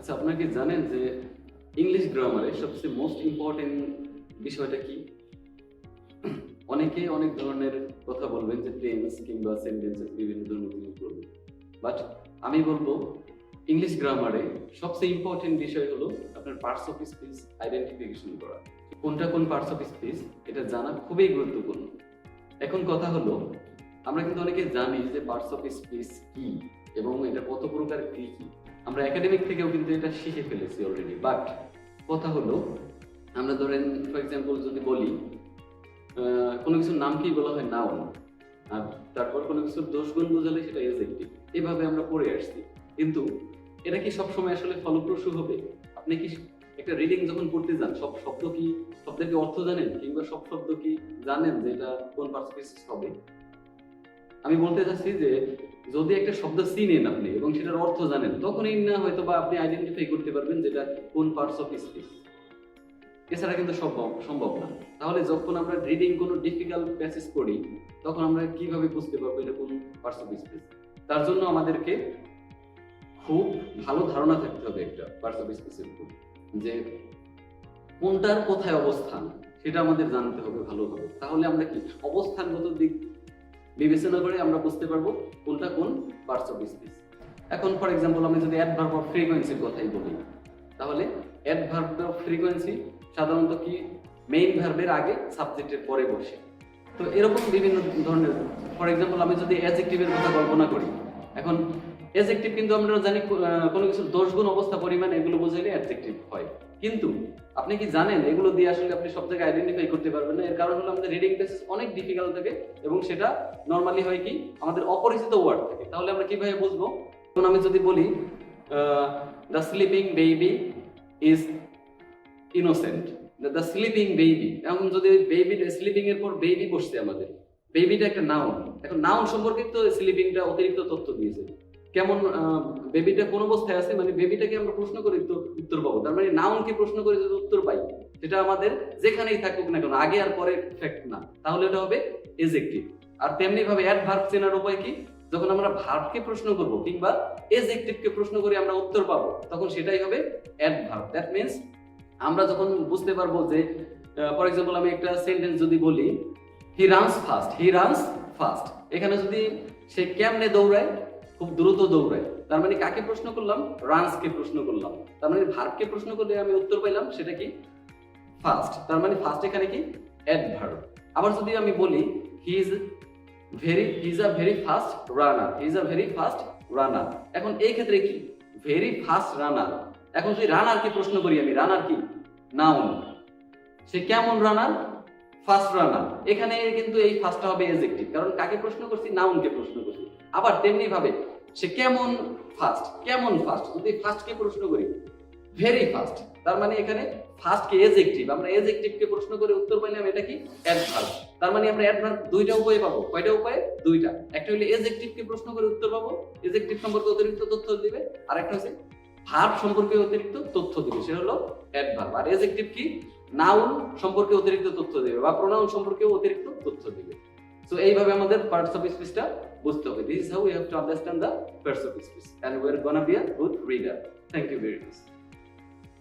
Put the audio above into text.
আচ্ছা আপনারা কি জানেন যে ইংলিশ গ্রামারে সবচেয়ে মোস্ট ইম্পর্টেন্ট বিষয়টা কি? অনেকে অনেক ধরনের কথা বলবেন যে টেন্স কিংবা সেন্টেন্সেস বিভিন্ন ধরনের জিনিস বলবেন বাট আমি বলব ইংলিশ গ্রামারে সবচেয়ে ইম্পর্টেন্ট বিষয় হলো আপনার পার্টস অফ স্পিচ আইডেন্টিফিকেশন করা। কোনটা কোন পার্টস অফ স্পিচ এটা জানা খুবই গুরুত্বপূর্ণ। এখন কথা হলো, আমরা কিন্তু অনেকে জানি যে পার্টস অফ স্পিচ কি এবং এটা কত প্রকার কি কি। আমরা একাডেমিক থেকেও কিন্তু এটা শিখে ফেলেছি অলরেডি বাট কথা হলো, আমরা ধরেন ফর এক্সাম্পল যদি বলি কোনো কিছুর নামকেই বলা হয়? নাউন আর তারপর কোনো কিছুর দোষ গুণ বোঝালে সেটা এজেক্টিভ এভাবে আমরা পড়ে আসছি। কিন্তু এটা কি সবসময় আসলে ফলপ্রসূ হবে? আপনি কি একটা রিডিং যখন করতে যান, সব শব্দ কি শব্দের কি অর্থ জানেন? কিংবা সব শব্দ কি জানেন যে এটা কোন পার্সপেক্টিভ হবে? আমি বলতে চাচ্ছি যে যদি একটা শব্দ চিনেন আপনি এবং সেটার অর্থ জানেন, তখনই না হয়তো বা আপনি আইডেন্টিফাই করতে পারবেন যেটা কোন পার্টস অফ স্পিচ এছাড়া কিন্তু সম্ভব সম্ভব না। তাহলে যখন আমরা রিডিং কোনো ডিফিকাল্ট প্যাসেজ পড়ি, তখন আমরা কীভাবে বুঝতে পারব এটা কোন পার্টস অফ স্পিচ তার জন্য আমাদেরকে খুব ভালো ধারণা থাকতে হবে একটা পার্টস অফ স্পিচের উপর, যে কোনটার কোথায় অবস্থান, সেটা আমাদের জানতে হবে ভালোভাবে। তাহলে আমরা কি? অবস্থানগত দিক বিবেচনা করে আমরা বুঝতে পারব কোনটা কোন পার্টস অফ স্পিচ এখন ফর এক্সাম্পল আমি যদি অ্যাডভার্ব অফ ফ্রিকোয়েন্সির কথাই বলি, তাহলে অ্যাডভার্ব অফ ফ্রিকোয়েন্সি সাধারণত কি মেইন ভার্বের আগে সাবজেক্টের পরে বসে। তো এরকম বিভিন্ন ধরনের ফর এক্সাম্পল আমি যদি অ্যাডজেক্টিভের কথা কল্পনা করি, এখন অ্যাডজেক্টিভ কিন্তু আমরা জানি কোনো কিছুর দোষ গুণ অবস্থা, পরিমাণ এগুলো বোঝাইলে অ্যাডজেক্টিভ হয়। কিন্তু আপনি কি জানেন, এগুলো দিয়ে আসলে আপনি সব জায়গায় আইডেন্টিফাই করতে পারবেন না। এর কারণ হলো আমাদের রিডিং প্যাসেজ অনেক ডিফিকাল্ট থাকে এবং সেটা নর্মালি হয় কি, আমাদের অপরিচিত ওয়ার্ড থাকে। তাহলে আমরা কীভাবে বুঝব? এখন আমি যদি বলি the sleeping baby is innocent the sleeping baby এখন যদি বেবি স্লিপিং এর পর বেবি বসছে আমাদের। বেবিটা একটা নাউন এখন নাউন সম্পর্কিত স্লিপিংটা অতিরিক্ত তথ্য দিয়েছে। কেমন বেবিটা কোন অবস্থায় আছে? মানে বেবিটাকে আমরা প্রশ্ন করি তো উত্তর পাবো। তার মানে নাউনকে প্রশ্ন করে যদি উত্তর পাই। সেটা আমাদের যেখানেই থাকুক না কেন, আগে আর পরে ফ্যাক্ট না। তাহলে এটা হবে এজেক্টিভ আর তেমনি ভাবে অ্যাডভার্ব চেনার উপায় কি? যখন আমরা ভার্বকে প্রশ্ন করব কিংবা এজেক্টিভকে প্রশ্ন করে, আমরা উত্তর পাবো, তখন সেটাই হবে অ্যাডভার্ব দ্যাট মিন্স আমরা যখন বুঝতে পারব যে ফর এক্সাম্পল আমি একটা সেন্টেন্স যদি বলি he runs fast he runs fast এখানে যদি সে কেমনে দৌড়ায়? খুব দ্রুত দৌড়ায়। তার মানে কাকে প্রশ্ন করলাম? রানসকে প্রশ্ন করলাম। তার মানে ভার্বকে প্রশ্ন করলে আমি উত্তর পাইলাম, সেটা কি? ফাস্ট। তার মানে ফাস্ট এখানে কি? অ্যাডভার্ব আবার যদি আমি বলি he is very he is a very fast runner he is a very fast runner এখন এই ক্ষেত্রে কি? ভেরি ফাস্ট রানার এখন যদি রানারকে প্রশ্ন করি আমি রানার কি? নাউন সে কেমন রানার ফার্স্ট রানার এখানে কিন্তু এই ফার্স্টটা হবে এজেক্টিভ কারণ কাকে প্রশ্ন করছি? নাউনকে প্রশ্ন করছি। আবার তেমনি ভাবে সে কেমন ফাস্ট কেমন ফাস্ট যদি ফার্স্টকে প্রশ্ন করি ভেরি ফাস্ট তার মানে এখানে ফার্স্ট কে এজেক্টিভ আমরা এজেক্টিভ কে প্রশ্ন করে উত্তর পাইলাম, এটা কি? অ্যাডভার্ব তার মানে আমরা অ্যাডভার্ব দুইটা উপায়ে পাবো। কয়টা উপায়ে? দুইটা। একটা হলো এজেক্টিভ কে প্রশ্ন করে উত্তর পাবো। এজেক্টিভ সম্পর্কে অতিরিক্ত তথ্য দিবে। আর একটা হচ্ছে ভার্ব সম্পর্কে অতিরিক্ত তথ্য দিবে। সেটা হলো অ্যাডভার্ব আর এজেক্টিভ কি? নাউন সম্পর্কে অতিরিক্ত তথ্য দিবে বা প্রোনাউন সম্পর্কে অতিরিক্ত তথ্য দিবে। সো এইভাবে আমাদের পার্টস অফ স্পিচটা বুঝতে হবে। This is how you have to understand the parts of speech and we are gonna be a good reader thank you very much